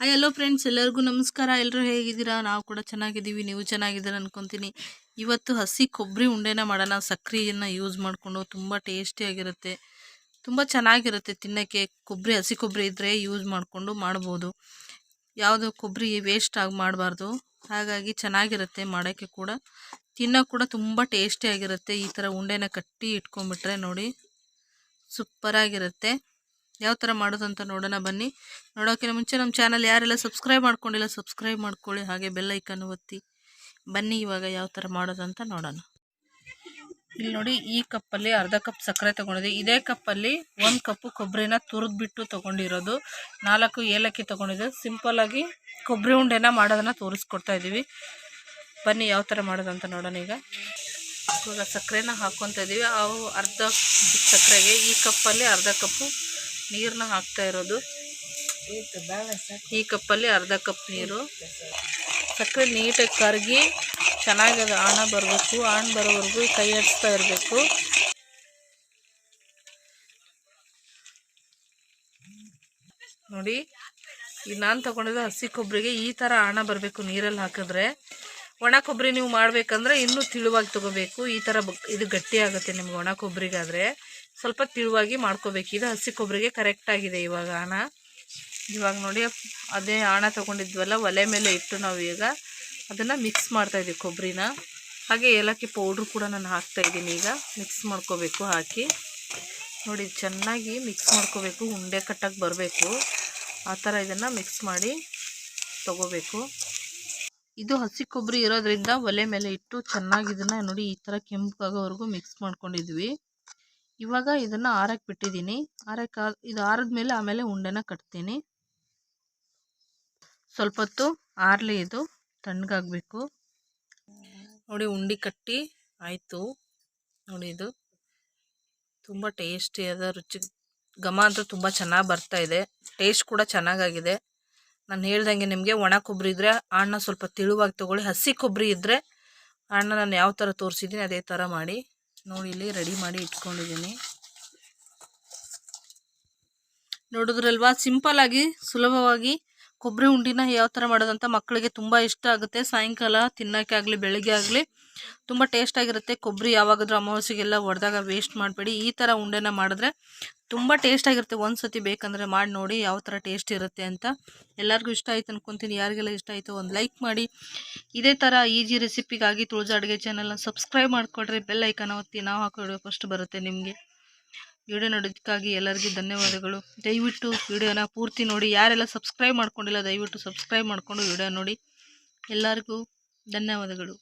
Hi hello friends ಎಲ್ಲರಿಗೂ ನಮಸ್ಕಾರ. ಎಲ್ಲರೂ ಹೇಗಿದ್ದೀರಾ? ನಾವು ಕೂಡ ಚೆನ್ನಾಗಿದ್ದೀವಿ. ನೀವು ಚೆನ್ನಾಗಿದ್ದೀರಾ ಅನ್ಕೊತೀನಿ. ಇವತ್ತು ಹಸಿ ಕೊಬ್ಬರಿ ಉಂಡೆನ ಮಾಡೋಣ. ಸಕ್ಕರೆಯನ್ನು ಯೂಸ್ ಮಾಡಿಕೊಂಡು ತುಂಬ ಟೇಸ್ಟಿಯಾಗಿರುತ್ತೆ ತುಂಬ ಚೆನ್ನಾಗಿರುತ್ತೆ ತಿನ್ನೋಕ್ಕೆ. ಕೊಬ್ಬರಿ, ಹಸಿ ಕೊಬ್ಬರಿ ಇದ್ದರೆ ಯೂಸ್ ಮಾಡಿಕೊಂಡು ಮಾಡ್ಬೋದು. ಯಾವುದು ಕೊಬ್ಬರಿ ವೇಸ್ಟ್ ಆಗಿ ಮಾಡಬಾರ್ದು. ಹಾಗಾಗಿ ಚೆನ್ನಾಗಿರುತ್ತೆ ಮಾಡೋಕ್ಕೆ ಕೂಡ. ತಿನ್ನೋಕೆ ಕೂಡ ತುಂಬ ಟೇಸ್ಟಿಯಾಗಿರುತ್ತೆ ಈ ಥರ ಉಂಡೆನ ಕಟ್ಟಿ ಇಟ್ಕೊಂಡ್ಬಿಟ್ರೆ ನೋಡಿ ಸೂಪರಾಗಿರುತ್ತೆ ಯಾವ ಥರ ಮಾಡೋದಂತ ನೋಡೋಣ ಬನ್ನಿ. ನೋಡೋಕ್ಕಿಂತ ಮುಂಚೆ ನಮ್ಮ ಚಾನಲ್ ಯಾರೆಲ್ಲ ಸಬ್ಸ್ಕ್ರೈಬ್ ಮಾಡ್ಕೊಂಡಿಲ್ಲ ಸಬ್ಸ್ಕ್ರೈಬ್ ಮಾಡ್ಕೊಳ್ಳಿ. ಹಾಗೆ ಬೆಲ್ ಐಕನ್ ಒತ್ತಿ. ಬನ್ನಿ ಇವಾಗ ಯಾವ ಥರ ಮಾಡೋದಂತ ನೋಡೋಣ. ಇಲ್ಲಿ ನೋಡಿ ಈ ಕಪ್ಪಲ್ಲಿ ಅರ್ಧ ಕಪ್ ಸಕ್ಕರೆ ತೊಗೊಂಡಿದ್ದೆ. ಇದೇ ಕಪ್ಪಲ್ಲಿ ಒಂದು ಕಪ್ಪು ಕೊಬ್ಬರಿನ ತುರಿದ್ಬಿಟ್ಟು ತೊಗೊಂಡಿರೋದು. ನಾಲ್ಕು ಏಲಕ್ಕಿ ತೊಗೊಂಡಿದ್ದು. ಸಿಂಪಲ್ಲಾಗಿ ಕೊಬ್ಬರಿ ಉಂಡೆನ ಮಾಡೋದನ್ನು ತೋರಿಸ್ಕೊಡ್ತಾ ಇದ್ದೀವಿ ಬನ್ನಿ ಯಾವ ಥರ ಮಾಡೋದಂತ ನೋಡೋಣ ಈಗ. ಇವಾಗ ಸಕ್ಕರೆನ ಹಾಕ್ಕೊತ ಇದ್ದೀವಿ ಅವು ಅರ್ಧ ಸಕ್ಕರೆಗೆ ಈ ಕಪ್ಪಲ್ಲಿ ಅರ್ಧ ಕಪ್ಪು ನೀರನ್ನ ಹಾಕ್ತಾ ಇರೋದು. ಈ ಕಪ್ಪಲ್ಲಿ ಅರ್ಧ ಕಪ್ ನೀರು. ಸಕ್ಕರೆ ನೀಟಾಗಿ ಕರಗಿ ಚೆನ್ನಾಗಿ ಅದು ಆಣ ಬರಬೇಕು. ಆಣ ಬರೋವರೆಗೂ ಕೈ ಆಡಿಸ್ತಾ ಇರಬೇಕು. ನೋಡಿ ನಾನು ತಗೊಂಡಿದ್ದು ಹಸಿ ಕೊಬ್ಬರಿಗೆ ಈ ಥರ ಆಣ ಬರಬೇಕು ನೀರಲ್ಲಿ ಹಾಕಿದ್ರೆ. ಒಣ ಕೊಬ್ಬರಿ ನೀವು ಮಾಡಬೇಕಂದ್ರೆ ಇನ್ನೂ ತಿಳುವಾಗಿ ತೊಗೋಬೇಕು. ಈ ಥರ ಇದು ಗಟ್ಟಿ ಆಗುತ್ತೆ ನಿಮ್ಗೆ ಒಣ ಕೊಬ್ಬರಿಗಾದರೆ. ಸ್ವಲ್ಪ ತಿಳುವಾಗಿ ಮಾಡ್ಕೋಬೇಕು. ಇದು ಹಸಿ ಕೊಬ್ಬರಿಗೆ ಕರೆಕ್ಟಾಗಿದೆ ಇವಾಗ ಹಣ ಇವಾಗ ನೋಡಿ, ಅದೇ ಹಣ ತೊಗೊಂಡಿದ್ವಲ್ಲ, ಒಲೆ ಮೇಲೆ ಇಟ್ಟು ನಾವು ಈಗ ಅದನ್ನು ಮಿಕ್ಸ್ ಮಾಡ್ತಾ ಇದ್ದೀವಿ ಕೊಬ್ಬರಿನ. ಹಾಗೆ ಏಲಕ್ಕಿ ಪೌಡ್ರ್ ಕೂಡ ನಾನು ಹಾಕ್ತಾಯಿದ್ದೀನಿ ಈಗ. ಮಿಕ್ಸ್ ಮಾಡ್ಕೋಬೇಕು, ಹಾಕಿ. ನೋಡಿ, ಚೆನ್ನಾಗಿ ಮಿಕ್ಸ್ ಮಾಡ್ಕೋಬೇಕು. ಉಂಡೆ ಕಟ್ಟಕ್ಕೆ ಬರಬೇಕು. ಆ ಥರ ಇದನ್ನು ಮಿಕ್ಸ್ ಮಾಡಿ ತಗೋಬೇಕು. ಇದು ಹಸಿ ಕೊಬ್ಬರಿ ಇರೋದ್ರಿಂದ ಒಲೆ ಮೇಲೆ ಇಟ್ಟು ಚೆನ್ನಾಗಿ ಇದನ್ನು ನೋಡಿ ಈ ಥರ ಕೆಂಪಾಗೋವರೆಗೂ ಮಿಕ್ಸ್ ಮಾಡ್ಕೊಂಡಿದ್ವಿ. ಇವಾಗ ಇದನ್ನು ಆರಕ್ಕೆ ಬಿಟ್ಟಿದ್ದೀನಿ. ಆರಕ್ಕೆ ಇದು ಆರಿದ್ಮೇಲೆ ಆಮೇಲೆ ಉಂಡೆನ ಕಟ್ತೀನಿ. ಸ್ವಲ್ಪ ಹೊತ್ತು ಆರಲಿ ಇದು ತಣ್ಣಗಾಗಬೇಕು. ನೋಡಿ ಉಂಡೆ ಕಟ್ಟಿ ಆಯಿತು. ನೋಡಿ ಇದು ತುಂಬ ಟೇಸ್ಟಿಯಾದ ರುಚಿ. ಘಮ ಅಂತೂ ತುಂಬ ಚೆನ್ನಾಗಿ ಬರ್ತಾ ಇದೆ. ಟೇಸ್ಟ್ ಕೂಡ ಚೆನ್ನಾಗಾಗಿದೆ. ನಾನು ಹೇಳ್ದಂಗೆ ನಿಮಗೆ ಒಣ ಕೊಬ್ಬರಿ ಇದ್ದರೆ ಅಣ್ಣ ಸ್ವಲ್ಪ ತಿಳುವಾಗಿ ತೊಗೊಳ್ಳಿ. ಹಸಿ ಕೊಬ್ಬರಿ ಇದ್ದರೆ ಅಣ್ಣ ನಾನು ಯಾವ ಥರ ತೋರಿಸಿದ್ದೀನಿ ಅದೇ ಥರ ಮಾಡಿ. ನೋಡಿ, ಇಲ್ಲಿ ರೆಡಿ ಮಾಡಿ ಇಟ್ಕೊಂಡಿದ್ದೀನಿ ನೋಡಿದ್ರಲ್ವಾ? ಸಿಂಪಲ್ಲಾಗಿ ಸುಲಭವಾಗಿ ಕೊಬ್ಬರಿ ಉಂಡಿನ ಯಾವ ಥರ ಮಾಡೋದಂತ ಮಕ್ಕಳಿಗೆ ತುಂಬ ಇಷ್ಟ ಆಗುತ್ತೆ. ಸಾಯಂಕಾಲ ತಿನ್ನೋಕ್ಕೆ ಆಗಲಿ, ಬೆಳಗ್ಗೆ ಆಗಲಿ ತುಂಬ ಟೇಸ್ಟಾಗಿರುತ್ತೆ ಕೊಬ್ಬರಿ ಯಾವಾಗಾದರೂ ಅಮಾವಾಸ್ಯೆಗೆಲ್ಲ ಹೊಡೆದಾಗ ವೇಸ್ಟ್ ಮಾಡಬೇಡಿ. ಈ ಥರ ಉಂಡೆನ ಮಾಡಿದ್ರೆ ತುಂಬ ಟೇಸ್ಟಾಗಿರುತ್ತೆ ಒಂದು ಸತಿ ಬೇಕಂದರೆ ಮಾಡಿ ನೋಡಿ ಯಾವ ಥರ ಟೇಸ್ಟ್ ಇರುತ್ತೆ ಅಂತ. ಎಲ್ಲರಿಗೂ ಇಷ್ಟ ಆಯ್ತು ಅನ್ಕೊತೀನಿ. ಯಾರಿಗೆಲ್ಲ ಇಷ್ಟ ಆಯಿತು ಒಂದು ಲೈಕ್ ಮಾಡಿ. ಇದೇ ಥರ ಈಜಿ ರೆಸಿಪಿಗಾಗಿ ತುಳಜಾ ಅಡುಗೆ ಚಾನಲ್ನ ಸಬ್ಸ್ಕ್ರೈಬ್ ಮಾಡಿಕೊಡ್ರಿ. ಬೆಲ್ ಐಕನ್ ಒತ್ತಿ ನಾವು ಹಾಕೋ ಫಸ್ಟ್ ಬರುತ್ತೆ ನಿಮಗೆ. ವಿಡಿಯೋ ನೋಡೋದಕ್ಕಾಗಿ ಎಲ್ಲರಿಗೂ ಧನ್ಯವಾದಗಳು. ದಯವಿಟ್ಟು ವಿಡಿಯೋನ ಪೂರ್ತಿ ನೋಡಿ. ಯಾರೆಲ್ಲ ಸಬ್ಸ್ಕ್ರೈಬ್ ಮಾಡ್ಕೊಂಡಿಲ್ಲ, ದಯವಿಟ್ಟು ಸಬ್ಸ್ಕ್ರೈಬ್ ಮಾಡಿಕೊಂಡು ವಿಡಿಯೋ ನೋಡಿ. ಎಲ್ಲರಿಗೂ ಧನ್ಯವಾದಗಳು.